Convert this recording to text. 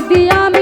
যদি আমি